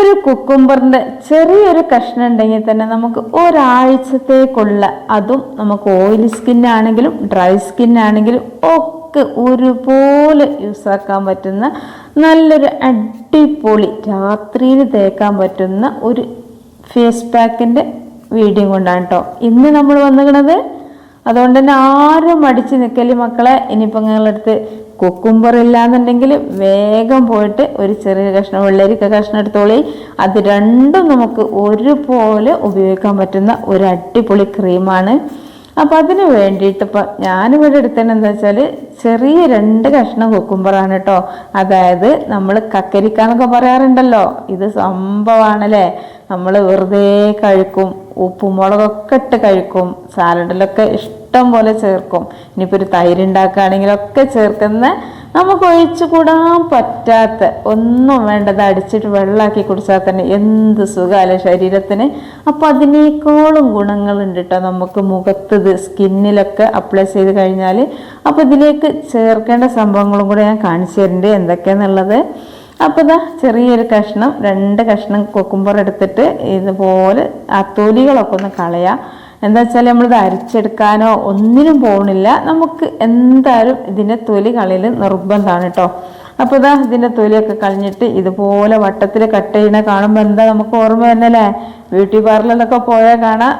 ഒരു കുക്കുംബറിന്റെ ചെറിയൊരു കഷ്ണം ഉണ്ടെങ്കിൽ തന്നെ നമുക്ക് ഒരാഴ്ചത്തേക്കുള്ള അതും നമുക്ക് ഓയിലി സ്കിന്നാണെങ്കിലും ഡ്രൈ സ്കിന്നാണെങ്കിലും ഒക്കെ ഒരുപോലെ യൂസ് ആക്കാൻ പറ്റുന്ന നല്ലൊരു അടിപൊളി രാത്രിയിൽ തേക്കാൻ പറ്റുന്ന ഒരു ഫേസ് പാക്കിന്റെ വീഡിയോ കൊണ്ടാണ് കേട്ടോ ഇന്ന് നമ്മൾ വന്നിക്കണത് അതുകൊണ്ട് തന്നെ ആരും മടിച്ച് നിൽക്കൽ മക്കളെ. ഇനിയിപ്പോൾ നിങ്ങളടുത്ത് കുക്കുംബർ ഇല്ലാന്നുണ്ടെങ്കിൽ വേഗം പോയിട്ട് ഒരു ചെറിയ കഷ്ണം വെള്ളരിക്ക കഷ്ണം എടുത്തോളി. അത് രണ്ടും നമുക്ക് ഒരുപോലെ ഉപയോഗിക്കാൻ പറ്റുന്ന ഒരു അടിപൊളി ക്രീമാണ്. അപ്പം അതിന് വേണ്ടിയിട്ട് ഇപ്പം ഞാനിവിടെ എടുത്തത് എന്താ വെച്ചാൽ ചെറിയ രണ്ട് കഷ്ണം കുക്കുംബറാണ് കേട്ടോ അതായത് നമ്മൾ കക്കരിക്കാന്നൊക്കെ പറയാറുണ്ടല്ലോ. ഇത് സംഭവമാണല്ലേ നമ്മൾ വെറുതെ കഴിക്കും. ഉപ്പും മുളകൊക്കെ ഇട്ട് കഴിക്കും. സാലഡിലൊക്കെ ഇഷ്ടം പോലെ ചേർക്കും. ഇനിയിപ്പോൾ ഒരു തൈര് ഉണ്ടാക്കുകയാണെങ്കിലൊക്കെ ചേർക്കുന്ന നമുക്ക് ഒഴിച്ചു കൂടാൻ പറ്റാത്ത ഒന്നും വേണ്ടത് അടിച്ചിട്ട് വെള്ളമാക്കി കുടിച്ചാൽ തന്നെ എന്ത് സുഖമല്ലേ ശരീരത്തിന്. അപ്പോൾ അതിനേക്കാളും ഗുണങ്ങളുണ്ട് കേട്ടോ നമുക്ക് മുഖത്ത് സ്കിന്നിലൊക്കെ അപ്ലൈ ചെയ്ത് കഴിഞ്ഞാൽ അപ്പോൾ ഇതിലേക്ക് ചേർക്കേണ്ട സംഭവങ്ങളും കൂടെ ഞാൻ കാണിച്ചു തരുന്നുണ്ട് എന്തൊക്കെയാണെന്നുള്ളത് അപ്പോൾ ഇതാ ചെറിയൊരു കഷ്ണം രണ്ട് കഷ്ണം കൊക്കുമ്പർ എടുത്തിട്ട് ഇതുപോലെ ആ തൊലികളൊക്കെ ഒന്ന് കളയാം. എന്താ വെച്ചാൽ നമ്മളിത് അരിച്ചെടുക്കാനോ ഒന്നിനും പോകണില്ല നമുക്ക് എന്തായാലും ഇതിന്റെ തൊലി കളയിൽ നിർബന്ധമാണ് കേട്ടോ അപ്പോൾ ഇതാ ഇതിന്റെ തൊലിയൊക്കെ കളഞ്ഞിട്ട് ഇതുപോലെ വട്ടത്തിൽ കട്ട് ചെയ്യണ കാണുമ്പോൾ എന്താ നമുക്ക് ഓർമ്മ തന്നെയല്ലേ ബ്യൂട്ടി പാർലറിലൊക്കെ പോയാൽ കാണാം.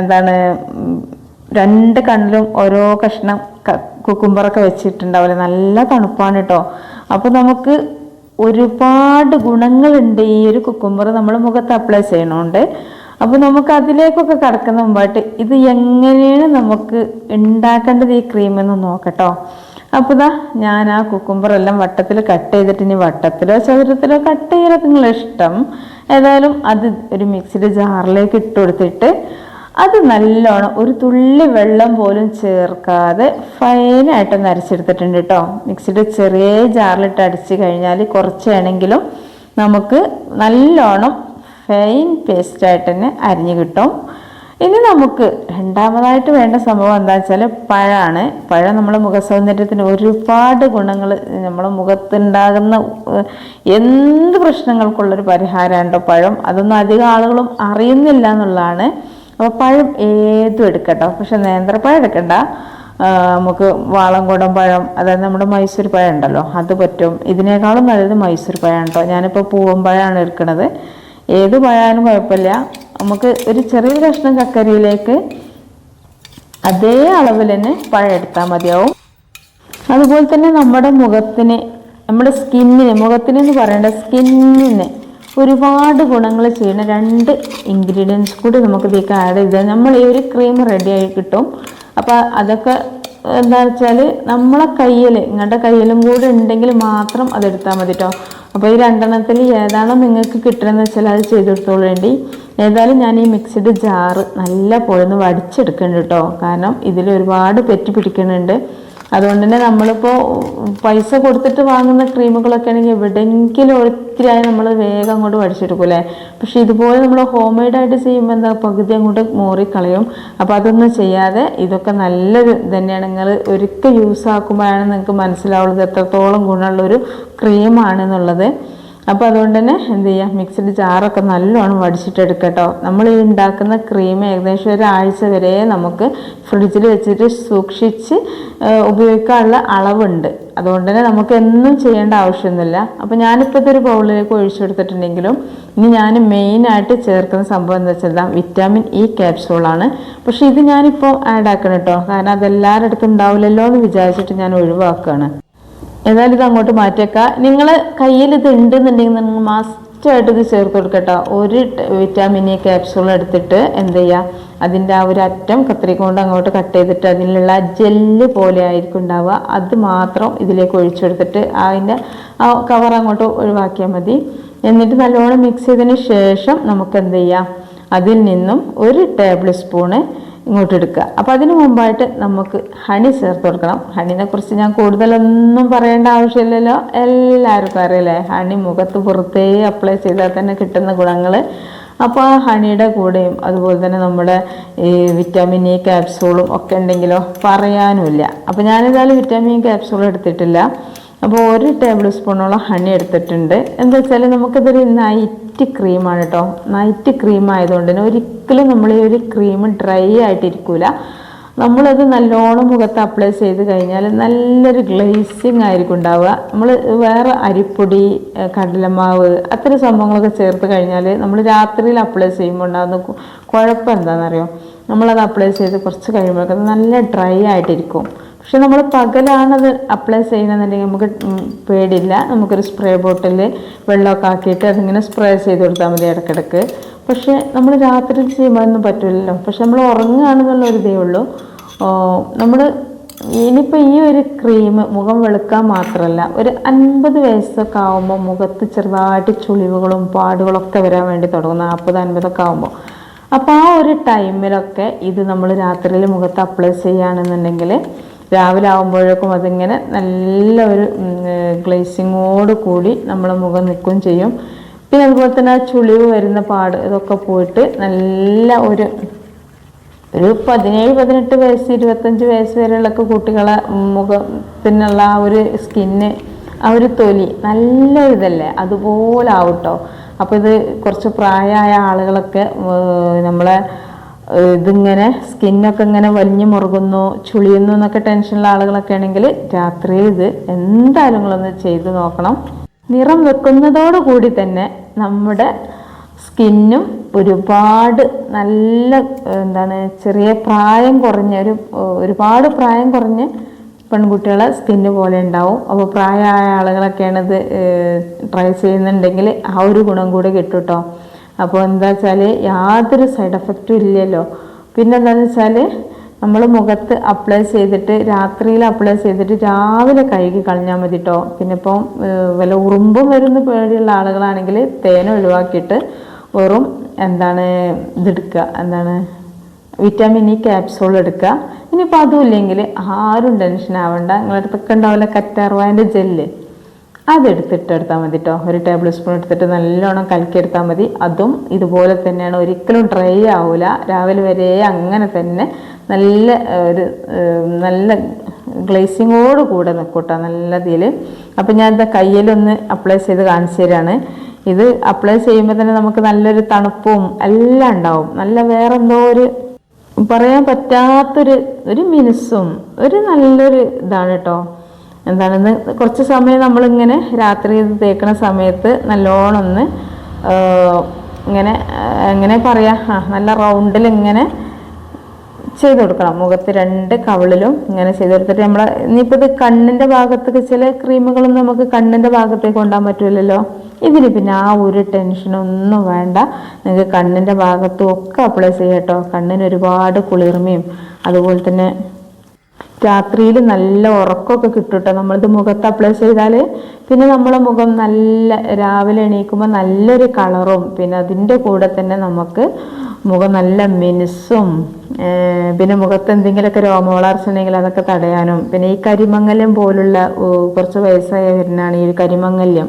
എന്താണ് രണ്ട് കണ്ണിലും ഓരോ കഷ്ണം കുക്കുംബറൊക്കെ വെച്ചിട്ടുണ്ടാവില്ല? നല്ല തണുപ്പാണ് കേട്ടോ അപ്പോൾ നമുക്ക് ഒരുപാട് ഗുണങ്ങളുണ്ട് ഈ ഒരു കുക്കുംബർ നമ്മൾ മുഖത്ത് അപ്ലൈ ചെയ്യണോണ്ട്. അപ്പോൾ നമുക്ക് അതിലേക്കൊക്കെ കടക്കുന്ന മുമ്പായിട്ട് ഇത് എങ്ങനെയാണ് നമുക്ക് ഉണ്ടാക്കേണ്ടത് ഈ ക്രീം എന്ന് നോക്കട്ടോ. അപ്പോൾ ഇതാ ഞാൻ ആ കുക്കുംബറെല്ലാം വട്ടത്തിൽ കട്ട് ചെയ്തിട്ട് ഇനി വട്ടത്തിലോ ചതുരത്തിലോ കട്ട് ചെയ്യലൊക്കെ നിങ്ങളെ ഇഷ്ടം ഏതായാലും അത് ഒരു മിക്സിയുടെ ജാറിലേക്ക് ഇട്ട് കൊടുത്തിട്ട് അത് നല്ലോണം ഒരു തുള്ളി വെള്ളം പോലും ചേർക്കാതെ ഫൈനായിട്ട് അരച്ചെടുത്തിട്ടുണ്ട് കേട്ടോ മിക്സിയുടെ ചെറിയ ജാറിലിട്ട് അടിച്ച് കഴിഞ്ഞാൽ കുറച്ചാണെങ്കിലും നമുക്ക് നല്ലോണം ഫൈൻ പേസ്റ്റായിട്ട് തന്നെ അരിഞ്ഞ് കിട്ടും. ഇനി നമുക്ക് രണ്ടാമതായിട്ട് വേണ്ട സംഭവം എന്താ വെച്ചാൽ പഴമാണ്. പഴം നമ്മുടെ മുഖസൗന്ദര്യത്തിന് ഒരുപാട് ഗുണങ്ങൾ നമ്മുടെ മുഖത്തുണ്ടാകുന്ന എന്ത് പ്രശ്നങ്ങൾക്കുള്ളൊരു പരിഹാരമാണ് കേട്ടോ പഴം. അതൊന്നും അധികം ആളുകളും അറിയുന്നില്ല എന്നുള്ളതാണ്. അപ്പോൾ പഴം ഏതും എടുക്കട്ടോ. പക്ഷെ നേന്ത്രപ്പഴം എടുക്കണ്ട. നമുക്ക് വാളംകുടം പഴം അതായത് നമ്മുടെ മൈസൂർ പഴം ഉണ്ടല്ലോ അത് പറ്റും. ഇതിനേക്കാളും നല്ലത് മൈസൂർ പഴമാണ് കേട്ടോ ഞാനിപ്പോൾ പൂവമ്പഴമാണ് എടുക്കുന്നത് ഏത് പഴമായാലും കുഴപ്പമില്ല. നമുക്ക് ഒരു ചെറിയ കഷ്ണം കക്കരിയിലേക്ക് അതേ അളവിൽ തന്നെ പഴം എടുത്താൽ മതിയാവും. അതുപോലെ തന്നെ നമ്മുടെ മുഖത്തിന് നമ്മുടെ സ്കിന്നിന് മുഖത്തിന് എന്ന് പറയേണ്ട സ്കിന്നിന് ഒരുപാട് ഗുണങ്ങൾ ചെയ്യുന്ന രണ്ട് ഇൻഗ്രീഡിയൻസ് കൂടി നമുക്ക് ഇതിലേക്ക് ആഡ് ചെയ്താൽ നമ്മൾ ഈ ഒരു ക്രീം റെഡിയായി കിട്ടും. അപ്പോൾ അതൊക്കെ എന്താ വെച്ചാൽ നമ്മളെ കയ്യിൽ നിങ്ങളുടെ കയ്യിലും കൂടെ ഉണ്ടെങ്കിൽ മാത്രം അതെടുത്താൽ മതി കേട്ടോ അപ്പോൾ ഈ രണ്ടെണ്ണത്തിൽ ഏതാണോ നിങ്ങൾക്ക് കിട്ടണമെന്ന് വെച്ചാൽ അത് ചെയ്തെടുത്തോളൂ വേണ്ടി. ഏതായാലും ഞാൻ ഈ മിക്സിഡ് ജാറ് നല്ല പൊഴുന്ന് വടിച്ചെടുക്കുന്നുണ്ട് കേട്ടോ കാരണം ഇതിൽ ഒരുപാട് പെറ്റി പിടിക്കുന്നുണ്ട് അതുകൊണ്ട് തന്നെ നമ്മളിപ്പോൾ പൈസ കൊടുത്തിട്ട് വാങ്ങുന്ന ക്രീമുകളൊക്കെ ആണെങ്കിൽ എവിടെയെങ്കിലും ഒത്തിരിയായി നമ്മൾ വേഗം അങ്ങോട്ട് വടിച്ചെടുക്കൂലേ പക്ഷെ ഇതുപോലെ നമ്മൾ ഹോം മെയ്ഡായിട്ട് ചെയ്യുമ്പോൾ എന്താ പകുതി അങ്ങോട്ട് മോറിക്കളയും. അപ്പോൾ അതൊന്നും ചെയ്യാതെ ഇതൊക്കെ നല്ലൊരു തന്നെയാണ്. നിങ്ങൾ ഒരിക്കൽ യൂസ് ആക്കുമ്പോഴാണ് നിങ്ങൾക്ക് മനസ്സിലാവുള്ളത് എത്രത്തോളം ഗുണമുള്ളൊരു ക്രീമാണെന്നുള്ളത് അപ്പോൾ അതുകൊണ്ട് തന്നെ എന്ത് ചെയ്യുക മിക്സിഡ് ജാറൊക്കെ നല്ലോണം വടിച്ചിട്ടെടുക്കട്ടോ. നമ്മൾ ഈ ഉണ്ടാക്കുന്ന ക്രീം ഏകദേശം ഒരാഴ്ച വരെ നമുക്ക് ഫ്രിഡ്ജിൽ വെച്ചിട്ട് സൂക്ഷിച്ച് ഉപയോഗിക്കാനുള്ള അളവുണ്ട്. അതുകൊണ്ട് തന്നെ നമുക്ക് എന്നും ചെയ്യേണ്ട ആവശ്യമൊന്നുമില്ല. അപ്പോൾ ഞാനിപ്പോൾ ഇതൊരു ബൗളിലേക്ക് ഒഴിച്ചെടുത്തിട്ടുണ്ടെങ്കിലും ഇനി ഞാൻ മെയിനായിട്ട് ചേർക്കുന്ന സംഭവം എന്താ വെച്ചാൽ വിറ്റാമിൻ ഇ ക്യാപ്സൂളാണ് പക്ഷേ ഇത് ഞാനിപ്പോൾ ആഡ് ആക്കണം കേട്ടോ കാരണം അതെല്ലാവരുടെ അടുത്തും ഉണ്ടാവില്ലല്ലോ എന്ന് വിചാരിച്ചിട്ട് ഞാൻ ഒഴിവാക്കുകയാണ് ഏതായാലും ഇത് അങ്ങോട്ട് മാറ്റിയേക്കാം. നിങ്ങൾ കയ്യിൽ ഇത് ഉണ്ടെന്നുണ്ടെങ്കിൽ നിങ്ങൾ മസ്റ്റായിട്ട് ഇത് ചേർത്ത് കൊടുക്കട്ടോ. ഒരു വിറ്റാമിൻ എ ക്യാപ്സൂൾ എടുത്തിട്ട് എന്ത് ചെയ്യുക അതിന്റെ ആ ഒരു അറ്റം കത്രിക കൊണ്ട് അങ്ങോട്ട് കട്ട് ചെയ്തിട്ട് അതിലുള്ള ജെല്ല് പോലെ ആയിരിക്കും ഉണ്ടാവുക. അത് മാത്രം ഇതിലേക്ക് ഒഴിച്ചെടുത്തിട്ട് അതിന്റെ ആ കവർ അങ്ങോട്ട് ഒഴിവാക്കിയാൽ മതി. എന്നിട്ട് നല്ലോണം മിക്സ് ചെയ്തതിന് ശേഷം നമുക്ക് എന്ത് ചെയ്യാം? അതിൽ നിന്നും ഒരു ടേബിൾ സ്പൂണ് ഇങ്ങോട്ട് എടുക്കുക അപ്പോൾ അതിന് മുമ്പായിട്ട് നമുക്ക് ഹണി ചേർത്ത് കൊടുക്കണം. ഹണിനെ കുറിച്ച് ഞാൻ കൂടുതലൊന്നും പറയേണ്ട ആവശ്യമില്ലല്ലോ. എല്ലാവർക്കും അറിയില്ലേ ഹണി മുഖത്ത് പുറത്തേ അപ്ലൈ ചെയ്താൽ തന്നെ കിട്ടുന്ന ഗുണങ്ങൾ അപ്പോൾ ആ ഹണിയുടെ കൂടെയും അതുപോലെ തന്നെ നമ്മുടെ ഈ വിറ്റാമിൻ ഇ ക്യാപ്സൂളും ഒക്കെ ഉണ്ടെങ്കിലോ പറയാനുമില്ല. അപ്പോൾ ഞാനേതായാലും വിറ്റാമിൻ ക്യാപ്സൂൾ എടുത്തിട്ടില്ല. അപ്പോൾ ഒരു ടേബിൾ സ്പൂണോളം ഹണി എടുത്തിട്ടുണ്ട്. എന്താ വെച്ചാൽ നമുക്കിതൊരു നൈറ്റ് ക്രീമാണ് കേട്ടോ നൈറ്റ് ക്രീം ആയതുകൊണ്ട് തന്നെ ഒരിക്കലും നമ്മൾ ഈ ഒരു ക്രീം ഡ്രൈ ആയിട്ടിരിക്കൂല. നമ്മളത് നല്ലോണം മുഖത്ത് അപ്ലൈ ചെയ്ത് കഴിഞ്ഞാൽ നല്ലൊരു ഗ്ലേസിങ് ആയിരിക്കും ഉണ്ടാവുക. നമ്മൾ വേറെ അരിപ്പൊടി കടലമാവ് അത്തരം സംഭവങ്ങളൊക്കെ ചേർത്ത് കഴിഞ്ഞാൽ നമ്മൾ രാത്രിയിൽ അപ്ലൈ ചെയ്യുമ്പോൾ ഉണ്ടാകുന്ന കുഴപ്പം എന്താണെന്നറിയോ നമ്മളത് അപ്ലൈ ചെയ്ത് കുറച്ച് കഴിയുമ്പോഴൊക്കെ നല്ല ഡ്രൈ ആയിട്ടിരിക്കും. പക്ഷെ നമ്മൾ പകലാണത് അപ്ലൈ ചെയ്യണമെന്നുണ്ടെങ്കിൽ നമുക്ക് പേടില്ല നമുക്കൊരു സ്പ്രേ ബോട്ടിൽ വെള്ളമൊക്കെ ആക്കിയിട്ട് അതിങ്ങനെ സ്പ്രേ ചെയ്ത് കൊടുത്താൽ മതി ഇടയ്ക്കിടയ്ക്ക്. പക്ഷേ നമ്മൾ രാത്രി ചെയ്യുമ്പോഴൊന്നും പറ്റില്ലല്ലോ പക്ഷെ നമ്മൾ ഉറങ്ങുകയാണെന്നുള്ള ഒരു ഇതേ ഉള്ളൂ. നമ്മൾ ഇനിയിപ്പോൾ ഈ ഒരു ക്രീം മുഖം വെളുക്കാൻ മാത്രമല്ല ഒരു അൻപത് വയസ്സൊക്കെ ആകുമ്പോൾ മുഖത്ത് ചെറുതായിട്ട് ചുളിവുകളും പാടുകളൊക്കെ വരാൻ വേണ്ടി തുടങ്ങും. നാൽപ്പത് അൻപതൊക്കെ ആകുമ്പോൾ അപ്പോൾ ആ ഒരു ടൈമിലൊക്കെ ഇത് നമ്മൾ രാത്രിയിൽ മുഖത്ത് അപ്ലൈ ചെയ്യുകയാണെന്നുണ്ടെങ്കിൽ രാവിലെ ആകുമ്പോഴേക്കും അതിങ്ങനെ നല്ല ഒരു ഗ്ലേസിങ്ങോട് കൂടി നമ്മളെ മുഖം നിൽക്കുകയും ചെയ്യും. പിന്നെ അതുപോലെ തന്നെ ആ ചുളിവ് വരുന്ന പാട് ഇതൊക്കെ പോയിട്ട് നല്ല ഒരു ഒരു പതിനേഴ് പതിനെട്ട് വയസ്സ് ഇരുപത്തഞ്ച് വയസ്സ് വരെയുള്ളൊക്കെ കുട്ടികളെ മുഖത്തിനുള്ള ആ ഒരു സ്കിന്ന് ആ ഒരു തൊലി നല്ല ഇതല്ലേ? അതുപോലെ ആവട്ടോ അപ്പോൾ ഇത് കുറച്ച് പ്രായമായ ആളുകളൊക്കെ നമ്മളെ ഇതിങ്ങനെ സ്കിന്നൊക്കെ ഇങ്ങനെ വലിഞ്ഞു മുറുകുന്നു ചുളിയുന്നു എന്നൊക്കെ ടെൻഷനുള്ള ആളുകളൊക്കെ ആണെങ്കിൽ രാത്രിയിൽ ഇത് എന്തായാലും നിങ്ങളൊന്ന് ചെയ്ത് നോക്കണം. നിറം വെക്കുന്നതോടുകൂടി തന്നെ നമ്മുടെ സ്കിന്നും ഒരുപാട് നല്ല എന്താണ് ചെറിയ പ്രായം കുറഞ്ഞ ഒരു ഒരുപാട് പ്രായം കുറഞ്ഞ് പെൺകുട്ടികളെ സ്കിന്ന് പോലെ ഉണ്ടാവും. അപ്പോൾ പ്രായമായ ആളുകളൊക്കെയാണ് ഇത് ട്രൈ ചെയ്യുന്നുണ്ടെങ്കിൽ ആ ഒരു ഗുണം കൂടി കിട്ടും കേട്ടോ അപ്പോൾ എന്താ വെച്ചാൽ യാതൊരു സൈഡ് എഫക്റ്റും ഇല്ലല്ലോ. പിന്നെ എന്താണെന്ന് വെച്ചാൽ നമ്മൾ മുഖത്ത് അപ്ലൈ ചെയ്തിട്ട് രാത്രിയിൽ അപ്ലൈ ചെയ്തിട്ട് രാവിലെ കഴുകി കളഞ്ഞാൽ മതി കേട്ടോ പിന്നെ ഇപ്പം വല്ല ഉറുമ്പും വരുന്ന പേടിയുള്ള ആളുകളാണെങ്കിൽ തേൻ ഒഴിവാക്കിയിട്ട് വെറും എന്താണ് ഇതെടുക്കുക. എന്താണ് വിറ്റാമിൻ ഇ ക്യാപ്സൂൾ എടുക്കുക. ഇനിയിപ്പോൾ അതും ഇല്ലെങ്കിൽ ആരും ടെൻഷൻ ആവണ്ട. നിങ്ങളുടെ അടുത്തൊക്കെ ഉണ്ടാവില്ല കറ്റാർവായന്റെ ജെല്ല് അതെടുത്തിട്ട് എടുത്താൽ മതി കേട്ടോ ഒരു ടേബിൾ സ്പൂൺ എടുത്തിട്ട് നല്ലോണം കലക്കിയെടുത്താൽ മതി. അതും ഇതുപോലെ തന്നെയാണ്. ഒരിക്കലും ഡ്രൈ ആവില്ല രാവിലെ വരെ അങ്ങനെ തന്നെ നല്ല ഒരു നല്ല ഗ്ലേസിങ്ങോട് കൂടെ നിൽക്കൂട്ടോ നല്ല ഇതിൽ അപ്പം ഞാൻ എന്താ കയ്യിലൊന്ന് അപ്ലൈ ചെയ്ത് കാണിച്ചു തരാണ്. ഇത് അപ്ലൈ ചെയ്യുമ്പോൾ തന്നെ നമുക്ക് നല്ലൊരു തണുപ്പും എല്ലാം ഉണ്ടാവും. നല്ല വേറെന്തോ ഒരു പറയാൻ പറ്റാത്തൊരു ഒരു മിനുസും ഒരു നല്ലൊരു ഇതാണ് കേട്ടോ എന്താണെന്ന് കുറച്ച് സമയം നമ്മളിങ്ങനെ രാത്രി ഇത് തേക്കണ സമയത്ത് നല്ലോണം ഒന്ന് ഇങ്ങനെ എങ്ങനെ പറയാ ആ നല്ല റൗണ്ടിൽ ഇങ്ങനെ ചെയ്ത് കൊടുക്കണം. മുഖത്ത് രണ്ട് കവിളിലും ഇങ്ങനെ ചെയ്ത് കൊടുത്തിട്ട് നമ്മൾ ഇനിയിപ്പോൾ ഇത് കണ്ണിന്റെ ഭാഗത്തേക്ക് ചില ക്രീമുകളൊന്നും നമുക്ക് കണ്ണിന്റെ ഭാഗത്തേക്ക് കൊണ്ടാൻ പറ്റില്ലല്ലോ ഇതിന് പിന്നെ ആ ഒരു ടെൻഷനൊന്നും വേണ്ട. നിങ്ങൾക്ക് കണ്ണിന്റെ ഭാഗത്തും ഒക്കെ അപ്ലൈ ചെയ്യട്ടോ കണ്ണിന് ഒരുപാട് കുളിർമയും അതുപോലെ തന്നെ രാത്രിയിൽ നല്ല ഉറക്കമൊക്കെ കിട്ടും കേട്ടോ നമ്മളിത് മുഖത്ത് അപ്ലൈ ചെയ്താൽ പിന്നെ നമ്മളെ മുഖം നല്ല രാവിലെ എണീക്കുമ്പോൾ നല്ലൊരു കളറും പിന്നെ അതിന്റെ കൂടെ തന്നെ നമുക്ക് മുഖം നല്ല മിനുസും പിന്നെ മുഖത്ത് എന്തെങ്കിലുമൊക്കെ രോമവളർച്ച ഉണ്ടെങ്കിൽ അതൊക്കെ തടയാനും പിന്നെ ഈ കരിമങ്ങല്യം പോലുള്ള കുറച്ച് വയസ്സായ വരുന്നതാണ് ഈ കരിമങ്ങല്യം.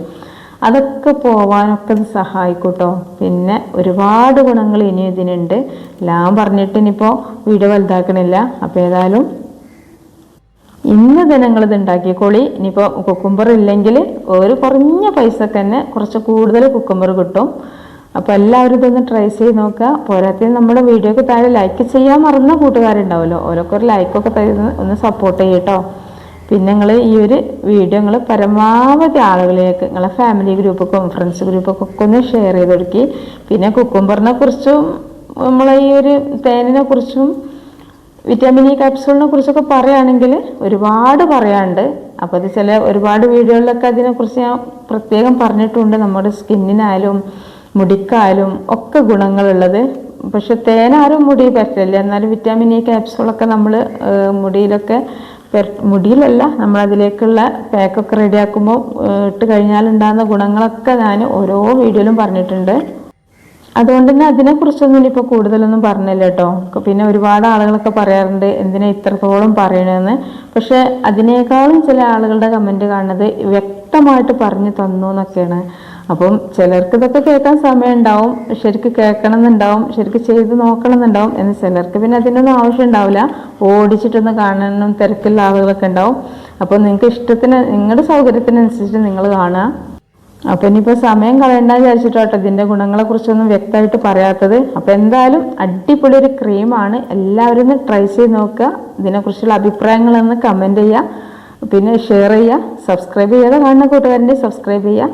അതൊക്കെ പോവാനൊക്കെ ഇത് സഹായിക്കൂട്ടോ. പിന്നെ ഒരുപാട് ഗുണങ്ങൾ ഇനിയും ഇതിനുണ്ട്. എല്ലാം പറഞ്ഞിട്ട് ഇനിയിപ്പോൾ വീട് വലുതാക്കണില്ല. അപ്പോൾ ഏതായാലും ഇന്ന് ദിനങ്ങൾ ഇത് ഉണ്ടാക്കിക്കോളി. ഇനിയിപ്പോൾ കുക്കുംബർ ഇല്ലെങ്കിൽ ഒരു കുറഞ്ഞ പൈസക്ക് തന്നെ കുറച്ച് കൂടുതൽ കുക്കുംബർ കിട്ടും. അപ്പോൾ എല്ലാവരും ഇതൊന്ന് ട്രൈ ചെയ്ത് നോക്കുക. പോരാത്തിന് നമ്മുടെ വീഡിയോക്ക് താഴെ ലൈക്ക് ചെയ്യാൻ മറന്ന കൂട്ടുകാരുണ്ടാവുമല്ലോ. ഓരോക്കെ ഒരു ലൈക്കൊക്കെ തരുന്ന ഒന്ന് സപ്പോർട്ട് ചെയ്യട്ടോ പിന്നെ നിങ്ങൾ ഈ ഒരു വീഡിയോ നിങ്ങൾ പരമാവധി ആളുകളിലേക്ക് നിങ്ങളെ ഫാമിലി ഗ്രൂപ്പൊക്കെ ഫ്രണ്ട്സ് ഗ്രൂപ്പൊക്കെ ഒക്കെ ഒന്ന് ഷെയർ ചെയ്ത് കൊടുക്കി. പിന്നെ കുക്കുംബറിനെ കുറിച്ചും നമ്മളെ ഈ ഒരു തേനിനെ കുറിച്ചും വിറ്റാമിൻ ഇ ക്യാപ്സൂളിനെ കുറിച്ചൊക്കെ പറയുകയാണെങ്കിൽ ഒരുപാട് പറയാനുണ്ട്. അപ്പോൾ അത് ചില ഒരുപാട് വീഡിയോകളിലൊക്കെ അതിനെക്കുറിച്ച് ഞാൻ പ്രത്യേകം പറഞ്ഞിട്ടുണ്ട്. നമ്മുടെ സ്കിന്നിനായാലും മുടിക്കായാലും ഒക്കെ ഗുണങ്ങളുള്ളത്. പക്ഷെ തേനാരും മുടി പറ്റില്ല. എന്നാലും വിറ്റാമിൻ ഇ ക്യാപ്സൂളൊക്കെ നമ്മൾ മുടിയിലൊക്കെ മുടിയിലല്ല നമ്മളതിലേക്കുള്ള പാക്കൊക്കെ റെഡിയാക്കുമ്പോൾ ഇട്ട് കഴിഞ്ഞാലുണ്ടാകുന്ന ഗുണങ്ങളൊക്കെ ഞാൻ ഓരോ വീഡിയോയിലും പറഞ്ഞിട്ടുണ്ട്. അതുകൊണ്ട് തന്നെ അതിനെക്കുറിച്ചൊന്നും ഇനിയിപ്പോൾ കൂടുതലൊന്നും പറഞ്ഞില്ല കേട്ടോ പിന്നെ ഒരുപാട് ആളുകളൊക്കെ പറയാറുണ്ട് എന്തിനാ ഇത്രത്തോളം പറയണമെന്ന് പക്ഷെ അതിനേക്കാളും ചില ആളുകളുടെ കമന്റ് കാണുന്നത് വ്യക്തമായിട്ട് പറഞ്ഞു തന്നു എന്നൊക്കെയാണ്. അപ്പം ചിലർക്ക് ഇതൊക്കെ കേൾക്കാൻ സമയം ഉണ്ടാവും ശരിക്ക് കേൾക്കണം എന്നുണ്ടാവും ശരിക്ക് ചെയ്ത് നോക്കണം എന്നുണ്ടാവും എന്ന് ചിലർക്ക് പിന്നെ അതിനൊന്നും ആവശ്യം ഉണ്ടാവില്ല ഓടിച്ചിട്ടൊന്ന് കാണണം തിരക്കുള്ള ആളുകളൊക്കെ ഉണ്ടാവും. അപ്പോൾ നിങ്ങൾക്ക് ഇഷ്ടത്തിന് നിങ്ങളുടെ സൗകര്യത്തിനനുസരിച്ച് നിങ്ങൾ കാണുക. അപ്പോൾ ഇനിയിപ്പോൾ സമയം കളയണ്ട ഇതിന്റെ ഇതിന്റെ ഗുണങ്ങളെക്കുറിച്ചൊന്നും വ്യക്തമായിട്ട് പറയാത്തത്. അപ്പോൾ എന്തായാലും അടിപൊളി ഒരു ക്രീമാണ്. എല്ലാവരും ഒന്ന് ട്രൈ ചെയ്ത് നോക്കുക. ഇതിനെക്കുറിച്ചുള്ള അഭിപ്രായങ്ങളൊന്ന് കമന്റ് ചെയ്യുക. പിന്നെ ഷെയർ ചെയ്യുക. സബ്സ്ക്രൈബ് ചെയ്യാതെ കാണുന്ന കൂട്ടുകാരന്റെ സബ്സ്ക്രൈബ് ചെയ്യുക.